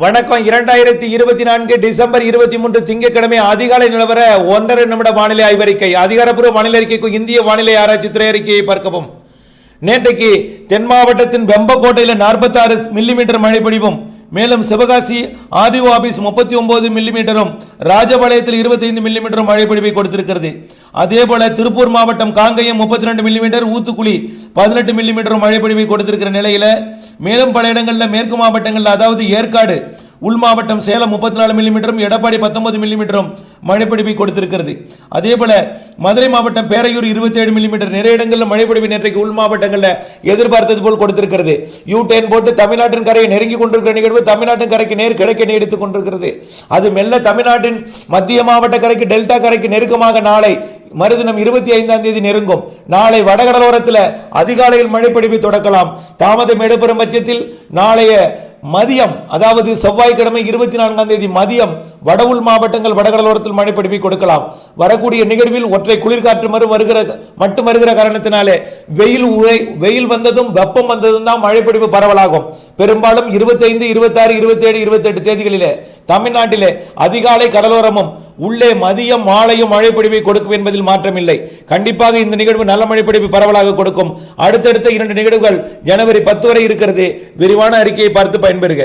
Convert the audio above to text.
வணக்கம். இரண்டாயிரத்தி இருபத்தி நான்கு டிசம்பர் இருபத்தி மூன்று திங்கட்கிழமை அதிகாலை நிலவர ஒன்றரை நிமிட வானிலை ஆய்வறிக்கை. அதிகாரப்பூர்வ வானிலை அறிக்கைக்கு இந்திய வானிலை ஆராய்ச்சித்துறை அறிக்கையை பார்க்கவும். நேற்றைக்கு தென் மாவட்டத்தின் வெம்பக்கோட்டையில் நாற்பத்தாறு மில்லிமீட்டர் மழை பொழிவும். மேலும் சிவகாசி ஆதிஓ ஆபீஸ் முப்பத்தி ஒன்பது மில்லிமீட்டரும் ராஜபாளையத்தில் இருபத்தைந்து மில்லிமீட்டரும் மழை பொழிவை கொடுத்திருக்கிறது. அதே போல திருப்பூர் மாவட்டம் காங்கயம் முப்பத்தி ரெண்டு மில்லிமீட்டர் ஊத்துக்குழி பதினெட்டு மில்லிமீட்டரும் மழை பொழிவை கொடுத்திருக்கிற நிலையில் மேலும் பல இடங்களில் மேற்கு மாவட்டங்களில் அதாவது ஏற்காடு உள் மாவட்டம் சேலம் முப்பத்தி நாலு மில்லிமீட்டரும் எடப்பாடி பத்தொன்பது மில்லிமீட்டரும் மழைப்பிடிப்பை கொடுத்திருக்கிறது. அதே போல மதுரை மாவட்டம் பேரையூர் இருபத்தி ஏழு மில்லிமீட்டர் நிறைய இடங்களில் மழைப்பிடிப்பு நேற்றைக்கு உள் மாவட்டங்களில் எதிர்பார்த்தது போல் கொடுத்திருக்கிறது. யூ டேன் போட்டு தமிழ்நாட்டின் கரையை நெருங்கி கொண்டிருக்கிற நிகழ்வு தமிழ்நாட்டின் கரைக்கு நேர் கிடைக்க நீடித்துக் கொண்டிருக்கிறது. அது மெல்ல தமிழ்நாட்டின் மத்திய மாவட்ட கரைக்கு டெல்டா கரைக்கு நெருக்கமாக நாளை மறுதினம் இருபத்தி ஐந்தாம் தேதி நெருங்கும். நாளை வடகடலோரத்தில் அதிகாலையில் மழைப்பிடிப்பை தொடக்கலாம். தாமதம் எடுப்பெறும் பட்சத்தில் நாளைய மதியம் அதாவது செவ்வாய்க்கிழமை இருபத்தி நான்காம் தேதி மதியம் வடவுள் மாவட்டங்கள் வடகடலோரத்தில் மழை பிடிப்பை கொடுக்கலாம். வரக்கூடிய நிகழ்வில் ஒற்றை குளிர்காற்று மறு வருகிற மட்டும் வருகிற காரணத்தினாலே வெயில் உரை வெயில் வந்ததும் வெப்பம் வந்ததும் தான் மழை பிடிப்பு பரவலாகும். பெரும்பாலும் இருபத்தைந்து இருபத்தாறு இருபத்தேழு இருபத்தெட்டு தேதிகளிலே தமிழ்நாட்டிலே அதிகாலை கடலோரமும் உள்ளே மதியம் மாலையும் மழை பொழிவை கொடுக்கும் என்பதில் மாற்றமில்லை. கண்டிப்பாக இந்த நிகழ்வு நல்ல மழை பொழிவு பரவலாக கொடுக்கும். அடுத்தடுத்த இரண்டு நிகழ்வுகள் ஜனவரி பத்து வரை இருக்கிறது. விரிவான அறிக்கையை பார்த்து பயன்பெறுக.